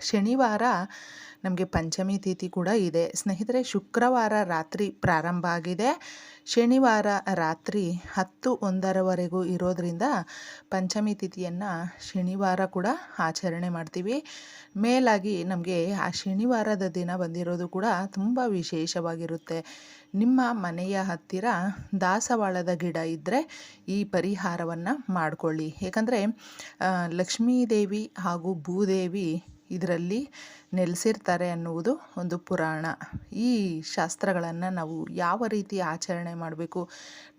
ಶನಿವಾರ ನಮಗೆ ಪಂಚಮಿ ತಿಥಿ ಕೂಡ ಇದೆ. ಸ್ನೇಹಿತರೆ, ಶುಕ್ರವಾರ ರಾತ್ರಿ ಪ್ರಾರಂಭ ಆಗಿದೆ. ಶನಿವಾರ ರಾತ್ರಿ ಹತ್ತು ಒಂದರವರೆಗೂ ಇರೋದರಿಂದ ಪಂಚಮಿ ತಿಥಿಯನ್ನು ಶನಿವಾರ ಕೂಡ ಆಚರಣೆ ಮಾಡ್ತೀವಿ. ಮೇಲಾಗಿ ನಮಗೆ ಆ ಶನಿವಾರದ ದಿನ ಬಂದಿರೋದು ಕೂಡ ತುಂಬ ವಿಶೇಷವಾಗಿರುತ್ತೆ. ನಿಮ್ಮ ಮನೆಯ ಹತ್ತಿರ ದಾಸವಾಳದ ಗಿಡ ಇದ್ದರೆ ಈ ಪರಿಹಾರವನ್ನು ಮಾಡಿಕೊಳ್ಳಿ. ಏಕೆಂದರೆ ಲಕ್ಷ್ಮೀದೇವಿ ಹಾಗೂ ಭೂದೇವಿ ಇದರಲ್ಲಿ ನೆಲೆಸಿರ್ತಾರೆ ಅನ್ನುವುದು ಒಂದು ಪುರಾಣ. ಈ ಶಾಸ್ತ್ರಗಳನ್ನು ನಾವು ಯಾವ ರೀತಿ ಆಚರಣೆ ಮಾಡಬೇಕು?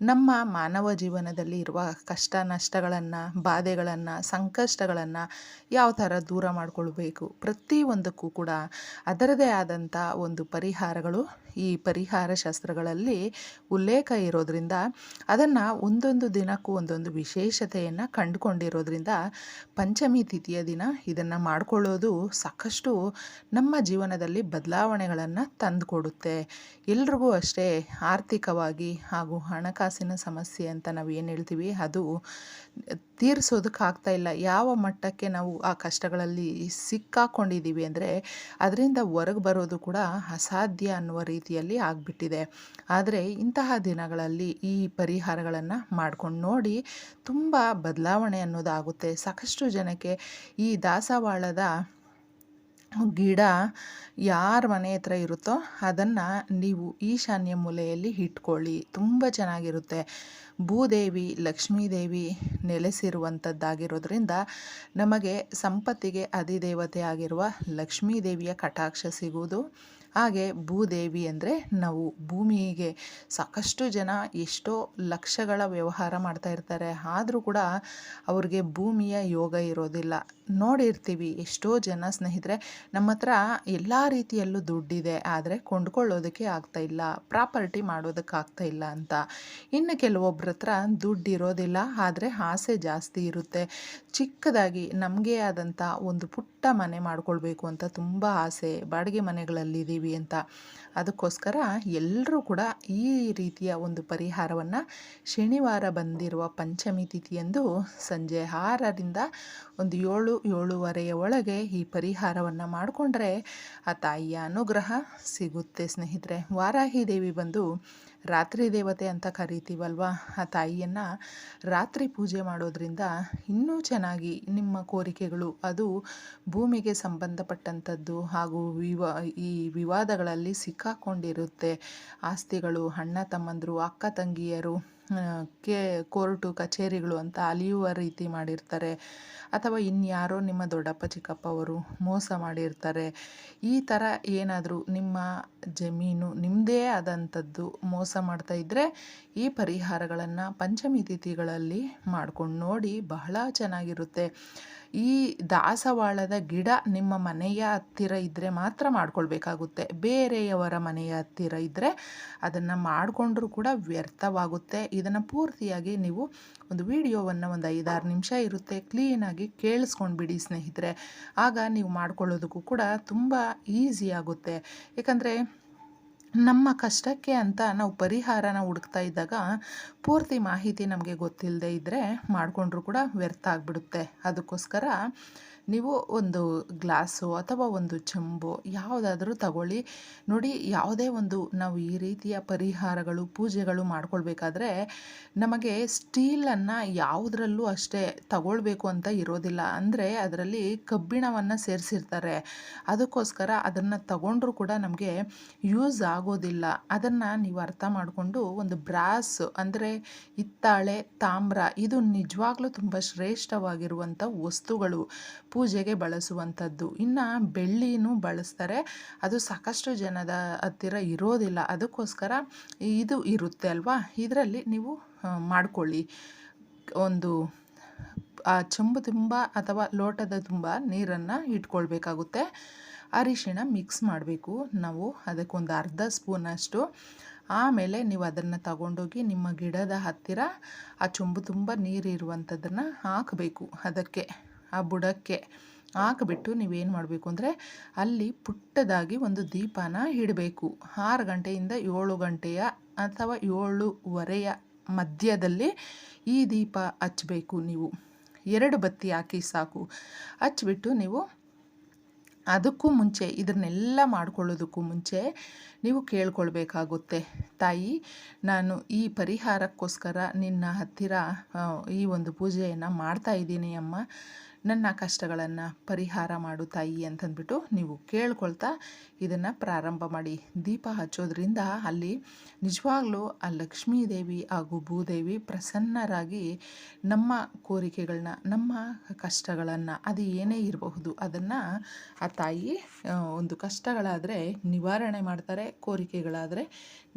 ನಮ್ಮ ಮಾನವ ಜೀವನದಲ್ಲಿ ಇರುವ ಕಷ್ಟ ನಷ್ಟಗಳನ್ನು, ಬಾಧೆಗಳನ್ನು, ಸಂಕಷ್ಟಗಳನ್ನು ಯಾವ ಥರ ದೂರ ಮಾಡಿಕೊಳ್ಬೇಕು? ಪ್ರತಿಯೊಂದಕ್ಕೂ ಕೂಡ ಅದರದೇ ಆದಂಥ ಒಂದು ಪರಿಹಾರಗಳು ಈ ಪರಿಹಾರ ಶಾಸ್ತ್ರಗಳಲ್ಲಿ ಉಲ್ಲೇಖ ಇರೋದ್ರಿಂದ ಅದನ್ನು ಒಂದೊಂದು ದಿನಕ್ಕೂ ಒಂದೊಂದು ವಿಶೇಷತೆಯನ್ನು ಕಂಡುಕೊಂಡಿರೋದ್ರಿಂದ ಪಂಚಮಿ ತಿಥಿಯ ದಿನ ಇದನ್ನು ಮಾಡಿಕೊಳ್ಳೋದು ಸಾಕಷ್ಟು ನಮ್ಮ ಜೀವನದಲ್ಲಿ ಬದಲಾವಣೆಗಳನ್ನು ತಂದುಕೊಡುತ್ತೆ. ಎಲ್ರಿಗೂ ಅಷ್ಟೇ ಆರ್ಥಿಕವಾಗಿ ಹಾಗೂ ಹಣಕಾಸಿನ ಸಮಸ್ಯೆ ಅಂತ ನಾವು ಏನು ಹೇಳ್ತೀವಿ, ಅದು ತೀರಿಸೋದಕ್ಕಾಗ್ತಾ ಇಲ್ಲ. ಯಾವ ಮಟ್ಟಕ್ಕೆ ನಾವು ಆ ಕಷ್ಟಗಳಲ್ಲಿ ಸಿಕ್ಕಾಕೊಂಡಿದ್ದೀವಿ ಅಂದರೆ, ಅದರಿಂದ ಹೊರಗೆ ಬರೋದು ಕೂಡ ಅಸಾಧ್ಯ ಅನ್ನುವ ರೀತಿಯಲ್ಲಿ ಆಗಿಬಿಟ್ಟಿದೆ. ಆದರೆ ಇಂತಹ ದಿನಗಳಲ್ಲಿ ಈ ಪರಿಹಾರಗಳನ್ನು ಮಾಡ್ಕೊಂಡು ನೋಡಿ ತುಂಬ ಬದಲಾವಣೆ ಅನ್ನೋದಾಗುತ್ತೆ. ಸಾಕಷ್ಟು ಜನಕ್ಕೆ ಈ ದಾಸವಾಳದ ಗಿಡ ಯಾರ ಮನೆ ಹತ್ರ ಇರುತ್ತೋ ಅದನ್ನು ನೀವು ಈಶಾನ್ಯ ಮೂಲೆಯಲ್ಲಿ ಇಟ್ಕೊಳ್ಳಿ. ತುಂಬ ಚೆನ್ನಾಗಿರುತ್ತೆ. ಭೂದೇವಿ, ಲಕ್ಷ್ಮೀದೇವಿ ನೆಲೆಸಿರುವಂಥದ್ದಾಗಿರೋದ್ರಿಂದ ನಮಗೆ ಸಂಪತ್ತಿಗೆ ಅಧಿದೇವತೆ ಆಗಿರುವ ಲಕ್ಷ್ಮೀದೇವಿಯ ಕಟಾಕ್ಷ ಸಿಗುವುದು. ಹಾಗೆ ಭೂದೇವಿ ಅಂದರೆ ನಾವು. ಭೂಮಿಗೆ ಸಾಕಷ್ಟು ಜನ ಎಷ್ಟೋ ಲಕ್ಷಗಳ ವ್ಯವಹಾರ ಮಾಡ್ತಾ ಇರ್ತಾರೆ. ಆದರೂ ಕೂಡ ಅವ್ರಿಗೆ ಭೂಮಿಯ ಯೋಗ ಇರೋದಿಲ್ಲ. ನೋಡಿರ್ತೀವಿ ಎಷ್ಟೋ ಜನ ಸ್ನೇಹಿತರೆ, ನಮ್ಮ ಹತ್ರ ಎಲ್ಲ ರೀತಿಯಲ್ಲೂ ದುಡ್ಡಿದೆ, ಆದರೆ ಕೊಂಡ್ಕೊಳ್ಳೋದಕ್ಕೆ ಆಗ್ತಾ ಇಲ್ಲ, ಪ್ರಾಪರ್ಟಿ ಮಾಡೋದಕ್ಕೆ ಆಗ್ತಾ ಇಲ್ಲ ಅಂತ. ಇನ್ನು ಕೆಲವೊಬ್ಬರ ಹತ್ರ ದುಡ್ಡು ಇರೋದಿಲ್ಲ ಆದರೆ ಆಸೆ ಜಾಸ್ತಿ ಇರುತ್ತೆ. ಚಿಕ್ಕದಾಗಿ ನಮಗೆ ಆದಂಥ ಒಂದು ಪುಟ್ಟ ಮನೆ ಮಾಡ್ಕೊಳ್ಬೇಕು ಅಂತ ತುಂಬ ಆಸೆ. ಬಾಡಿಗೆ ಮನೆಗಳಲ್ಲಿದ್ದೀವಿ. ಅಂತ. ಅದಕ್ಕೋಸ್ಕರ ಎಲ್ಲರೂ ಕೂಡ ಈ ರೀತಿಯ ಒಂದು ಪರಿಹಾರವನ್ನು ಶನಿವಾರ ಬಂದಿರುವ ಪಂಚಮಿ ತಿಥಿಯಂದು ಸಂಜೆ ಆರರಿಂದ ಒಂದು ಏಳು, ಏಳುವರೆಯ ಒಳಗೆ ಈ ಪರಿಹಾರವನ್ನು ಮಾಡಿಕೊಂಡ್ರೆ ಆ ತಾಯಿಯ ಅನುಗ್ರಹ ಸಿಗುತ್ತೆ ಸ್ನೇಹಿತರೆ. ವಾರಾಹಿ ದೇವಿ ಬಂದು ರಾತ್ರಿ ದೇವತೆ ಅಂತ ಕರಿತೀವಲ್ವ? ಆ ತಾಯಿಯನ್ನು ರಾತ್ರಿ ಪೂಜೆ ಮಾಡೋದ್ರಿಂದ ಇನ್ನೂ ಚೆನ್ನಾಗಿ ನಿಮ್ಮ ಕೋರಿಕೆಗಳು, ಅದು ಭೂಮಿಗೆ ಸಂಬಂಧಪಟ್ಟಂಥದ್ದು ಹಾಗೂ ವಿವಾ, ಈ ವಿವಾದಗಳಲ್ಲಿ ಸಿಕ್ಕಾಕೊಂಡಿರುತ್ತೆ. ಆಸ್ತಿಗಳು, ಅಣ್ಣ ತಮ್ಮಂದರು, ಅಕ್ಕ ತಂಗಿಯರು ಕೆ ಕೋರ್ಟು, ಕಚೇರಿಗಳು ಅಂತ ಅಲಿಯುವ ರೀತಿ ಮಾಡಿರ್ತಾರೆ. ಅಥವಾ ಇನ್ಯಾರೋ ನಿಮ್ಮ ದೊಡ್ಡಪ್ಪ, ಚಿಕ್ಕಪ್ಪ ಅವರು ಮೋಸ ಮಾಡಿರ್ತಾರೆ. ಈ ಥರ ಏನಾದರೂ ನಿಮ್ಮ ಜಮೀನು ನಿಮ್ಮದೇ ಆದಂಥದ್ದು ಮೋಸ ಮಾಡ್ತಾ ಇದ್ದರೆ ಈ ಪರಿಹಾರಗಳನ್ನು ಪಂಚಮಿ ತಿಥಿಗಳಲ್ಲಿ ಮಾಡ್ಕೊಂಡು ನೋಡಿ ಬಹಳ ಚೆನ್ನಾಗಿರುತ್ತೆ. ಈ ದಾಸವಾಳದ ಗಿಡ ನಿಮ್ಮ ಮನೆಯ ಹತ್ತಿರ ಇದ್ದರೆ ಮಾತ್ರ ಮಾಡ್ಕೊಳ್ಬೇಕಾಗುತ್ತೆ. ಬೇರೆಯವರ ಮನೆಯ ಹತ್ತಿರ ಇದ್ದರೆ ಅದನ್ನು ಮಾಡಿಕೊಂಡ್ರೂ ಕೂಡ ವ್ಯರ್ಥವಾಗುತ್ತೆ. ಇದನ್ನು ಪೂರ್ತಿಯಾಗಿ ನೀವು ಒಂದು ವಿಡಿಯೋವನ್ನು ಒಂದು ಐದಾರು ನಿಮಿಷ ಇರುತ್ತೆ ಕ್ಲೀನಾಗಿ ಕೇಳಿಸ್ಕೊಂಡ್ಬಿಡಿ ಸ್ನೇಹಿತರೆ. ಆಗ ನೀವು ಮಾಡ್ಕೊಳ್ಳೋದಕ್ಕೂ ಕೂಡ ತುಂಬ ಈಸಿ ಆಗುತ್ತೆ. ಯಾಕಂದರೆ ನಮ್ಮ ಕಷ್ಟಕ್ಕೆ ಅಂತ ನಾವು ಪರಿಹಾರನ ಹುಡುಕ್ತಾ ಇದ್ದಾಗ ಪೂರ್ತಿ ಮಾಹಿತಿ ನಮಗೆ ಗೊತ್ತಿಲ್ಲದೆ ಇದ್ದರೆ ಮಾಡಿಕೊಂಡ್ರೂ ಕೂಡ ವ್ಯರ್ಥ ಆಗಿಬಿಡುತ್ತೆ. ಅದಕ್ಕೋಸ್ಕರ ನೀವು ಒಂದು ಗ್ಲಾಸು ಅಥವಾ ಒಂದು ಚೆಂಬು ಯಾವುದಾದ್ರೂ ತಗೊಳ್ಳಿ. ನೋಡಿ, ಯಾವುದೇ ಒಂದು ನಾವು ಈ ರೀತಿಯ ಪರಿಹಾರಗಳು, ಪೂಜೆಗಳು ಮಾಡ್ಕೊಳ್ಬೇಕಾದ್ರೆ ನಮಗೆ ಸ್ಟೀಲನ್ನು ಯಾವುದರಲ್ಲೂ ಅಷ್ಟೇ ತಗೊಳ್ಬೇಕು ಅಂತ ಇರೋದಿಲ್ಲ. ಅಂದರೆ ಅದರಲ್ಲಿ ಕಬ್ಬಿಣವನ್ನು ಸೇರಿಸಿರ್ತಾರೆ. ಅದಕ್ಕೋಸ್ಕರ ಅದನ್ನು ತಗೊಂಡ್ರೂ ಕೂಡ ನಮಗೆ ಯೂಸ್ ಆಗೋದಿಲ್ಲ. ಅದನ್ನು ನೀವು ಅರ್ಥ ಮಾಡಿಕೊಂಡು ಒಂದು ಬ್ರಾಸ್ ಅಂದರೆ ಹಿತ್ತಾಳೆ, ತಾಮ್ರ, ಇದು ನಿಜವಾಗ್ಲೂ ತುಂಬ ಶ್ರೇಷ್ಠವಾಗಿರುವಂಥ ವಸ್ತುಗಳು. ಪೂಜೆಗೆ ಬಳಸುವಂಥದ್ದು. ಇನ್ನು ಬೆಳ್ಳಿನೂ ಬಳಸ್ತಾರೆ. ಅದು ಸಾಕಷ್ಟು ಜನದ ಹತ್ತಿರ ಇರೋದಿಲ್ಲ. ಅದಕ್ಕೋಸ್ಕರ ಇದು ಇರುತ್ತೆ ಅಲ್ವಾ? ಇದರಲ್ಲಿ ನೀವು ಮಾಡ್ಕೊಳ್ಳಿ. ಒಂದು, ಆ, ಚಂಬು ತುಂಬ ಅಥವಾ ಲೋಟದ ತುಂಬ ನೀರನ್ನು ಇಟ್ಕೊಳ್ಬೇಕಾಗುತ್ತೆ. ಅರಿಶಿಣ ಮಿಕ್ಸ್ ಮಾಡಬೇಕು. ನಾವು ಅದಕ್ಕೊಂದು ಅರ್ಧ ಸ್ಪೂನಷ್ಟು ಆಮೇಲೆ ನೀವು ಅದನ್ನು ತಗೊಂಡೋಗಿ ನಿಮ್ಮ ಗಿಡದ ಹತ್ತಿರ ಆ ಚೊಂಬು ತುಂಬ ನೀರು ಇರುವಂಥದ್ದನ್ನು ಹಾಕಬೇಕು ಅದಕ್ಕೆ. ಆ ಬುಡಕ್ಕೆ ಹಾಕಿಬಿಟ್ಟು ನೀವೇನು ಮಾಡಬೇಕು ಅಂದರೆ ಅಲ್ಲಿ ಪುಟ್ಟದಾಗಿ ಒಂದು ದೀಪನ ಇಡಬೇಕು. ಆರು ಗಂಟೆಯಿಂದ ಏಳು ಗಂಟೆಯ ಅಥವಾ ಏಳುವರೆಯ ಮಧ್ಯದಲ್ಲಿ ಈ ದೀಪ ಹಚ್ಚಬೇಕು ನೀವು. ಎರಡು ಬತ್ತಿ ಹಾಕಿ ಸಾಕು. ಹಚ್ಬಿಟ್ಟು ನೀವು ಅದಕ್ಕೂ ಮುಂಚೆ, ಇದನ್ನೆಲ್ಲ ಮಾಡ್ಕೊಳ್ಳೋದಕ್ಕೂ ಮುಂಚೆ ನೀವು ಕೇಳ್ಕೊಳ್ಬೇಕಾಗುತ್ತೆ. ತಾಯಿ, ನಾನು ಈ ಪರಿಹಾರಕ್ಕೋಸ್ಕರ ನಿನ್ನ ಹತ್ತಿರ ಈ ಒಂದು ಪೂಜೆಯನ್ನು ಮಾಡ್ತಾ ಇದ್ದೀನಿ ಅಮ್ಮ. ನನ್ನ ಕಷ್ಟಗಳನ್ನು ಪರಿಹಾರ ಮಾಡು ತಾಯಿ ಅಂತಂದ್ಬಿಟ್ಟು ನೀವು ಕೇಳ್ಕೊಳ್ತಾ ಇದನ್ನು ಪ್ರಾರಂಭ ಮಾಡಿ. ದೀಪ ಹಚ್ಚೋದ್ರಿಂದ ಅಲ್ಲಿ ನಿಜವಾಗ್ಲೂ ಆ ಲಕ್ಷ್ಮೀ ದೇವಿ ಹಾಗೂ ಭೂದೇವಿ ಪ್ರಸನ್ನರಾಗಿ ನಮ್ಮ ಕೋರಿಕೆಗಳನ್ನ ನಮ್ಮ ಕಷ್ಟಗಳನ್ನು, ಅದು ಏನೇ ಇರಬಹುದು ಅದನ್ನು ಆ ತಾಯಿ ಒಂದು ಕಷ್ಟಗಳಾದರೆ ನಿವಾರಣೆ ಮಾಡ್ತಾರೆ, ಕೋರಿಕೆಗಳಾದರೆ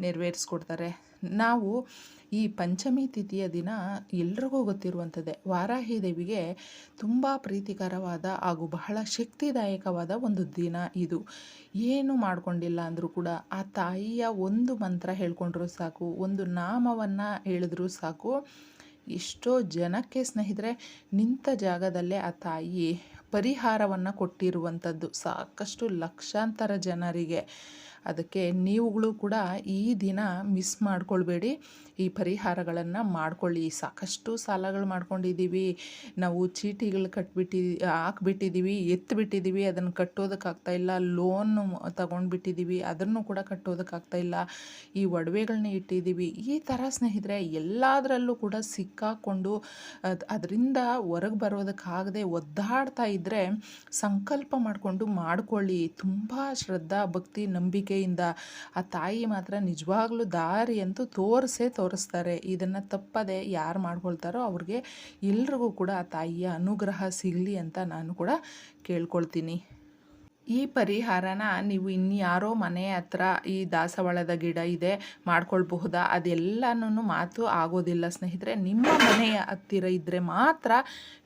ನೆರವೇರಿಸ್ಕೊಡ್ತಾರೆ. ನಾವು ಈ ಪಂಚಮಿ ತಿಥಿಯ ದಿನ ಎಲ್ರಿಗೂ ಗೊತ್ತಿರುವಂಥದ್ದೇ. ವಾರಾಹಿ ದೇವಿಗೆ ತುಂಬ ಪ್ರೀತಿಕರವಾದ ಹಾಗೂ ಬಹಳ ಶಕ್ತಿದಾಯಕವಾದ ಒಂದು ದಿನ ಇದು. ಏನು ಮಾಡಿಕೊಂಡಿಲ್ಲ ಅಂದರೂ ಕೂಡ ಆ ತಾಯಿಯ ಒಂದು ಮಂತ್ರ ಹೇಳ್ಕೊಂಡ್ರೂ ಸಾಕು, ಒಂದು ನಾಮವನ್ನು ಹೇಳಿದ್ರೂ ಸಾಕು. ಎಷ್ಟೋ ಜನಕ್ಕೆ ಸ್ನೇಹಿತರೆ, ನಿಂತ ಜಾಗದಲ್ಲೇ ಆ ತಾಯಿ ಪರಿಹಾರವನ್ನು ಕೊಟ್ಟಿರುವಂಥದ್ದು ಸಾಕಷ್ಟು ಲಕ್ಷಾಂತರ ಜನರಿಗೆ. ಅದಕ್ಕೆ ನೀವುಗಳು ಕೂಡ ಈ ದಿನ ಮಿಸ್ ಮಾಡ್ಕೊಳ್ಬೇಡಿ. ಈ ಪರಿಹಾರಗಳನ್ನು ಮಾಡ್ಕೊಳ್ಳಿ. ಸಾಕಷ್ಟು ಸಾಲಗಳು ಮಾಡ್ಕೊಂಡಿದ್ದೀವಿ. ನಾವು ಚೀಟಿಗಳು ಕಟ್ಬಿಟ್ಟಿ, ಹಾಕ್ಬಿಟ್ಟಿದ್ದೀವಿ ಎತ್ತಿಬಿಟ್ಟಿದ್ದೀವಿ ಅದನ್ನು ಕಟ್ಟೋದಕ್ಕಾಗ್ತಾ ಇಲ್ಲ. ಲೋನ್ ತಗೊಂಡ್ಬಿಟ್ಟಿದ್ದೀವಿ. ಅದನ್ನು ಕೂಡ ಕಟ್ಟೋದಕ್ಕಾಗ್ತಾ ಇಲ್ಲ. ಈ ಒಡವೆಗಳನ್ನ ಇಟ್ಟಿದ್ದೀವಿ. ಈ ಥರ ಸ್ನೇಹಿತರೆ, ಎಲ್ಲದರಲ್ಲೂ ಕೂಡ ಸಿಕ್ಕಾಕೊಂಡು ಅದು, ಅದರಿಂದ ಹೊರಗೆ ಬರೋದಕ್ಕಾಗದೆ ಒದ್ದಾಡ್ತಾ ಇದ್ದರೆ ಸಂಕಲ್ಪ ಮಾಡಿಕೊಂಡು ಮಾಡಿಕೊಳ್ಳಿ. ತುಂಬ ಶ್ರದ್ಧಾ, ಭಕ್ತಿ, ನಂಬಿಕೆಯಿಂದ ಆ ತಾಯಿ ಮಾತ್ರ ನಿಜವಾಗ್ಲೂ ದಾರಿ ಅಂತೂ ತೋರಿಸೇ ತೋರಿಸ್ತಾರೆ. ಇದನ್ನು ತಪ್ಪದೆ ಯಾರು ಮಾಡ್ಕೊಳ್ತಾರೋ ಅವ್ರಿಗೆ ಎಲ್ರಿಗೂ ಕೂಡ ಆ ತಾಯಿಯ ಅನುಗ್ರಹ ಸಿಗಲಿ ಅಂತ ನಾನು ಕೂಡ ಕೇಳ್ಕೊಳ್ತೀನಿ. ಈ ಪರಿಹಾರನ ನೀವು ಇನ್ಯಾರೋ ಮನೆ ಹತ್ರ ಈ ದಾಸವಾಳದ ಗಿಡ ಇದೆ, ಮಾಡ್ಕೊಳ್ಬಹುದಾ? ಅದೆಲ್ಲನೂ ಮಾತು ಆಗೋದಿಲ್ಲ ಸ್ನೇಹಿತರೆ. ನಿಮ್ಮ ಮನೆಯ ಹತ್ತಿರ ಇದ್ದರೆ ಮಾತ್ರ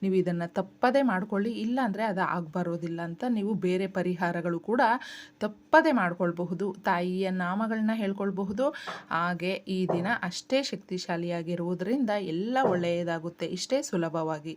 ನೀವು ಇದನ್ನು ತಪ್ಪದೇ ಮಾಡ್ಕೊಳ್ಳಿ. ಇಲ್ಲಾಂದರೆ ಅದು ಆಗಬರೋದಿಲ್ಲ ಅಂತ ನೀವು ಬೇರೆ ಪರಿಹಾರಗಳು ಕೂಡ ತಪ್ಪದೇ ಮಾಡ್ಕೊಳ್ಬಹುದು. ತಾಯಿಯ ನಾಮಗಳನ್ನ ಹೇಳ್ಕೊಳ್ಬಹುದು. ಹಾಗೆ ಈ ದಿನ ಅಷ್ಟೇ ಶಕ್ತಿಶಾಲಿಯಾಗಿರುವುದರಿಂದ ಎಲ್ಲ ಒಳ್ಳೆಯದಾಗುತ್ತೆ. ಇಷ್ಟೇ ಸುಲಭವಾಗಿ.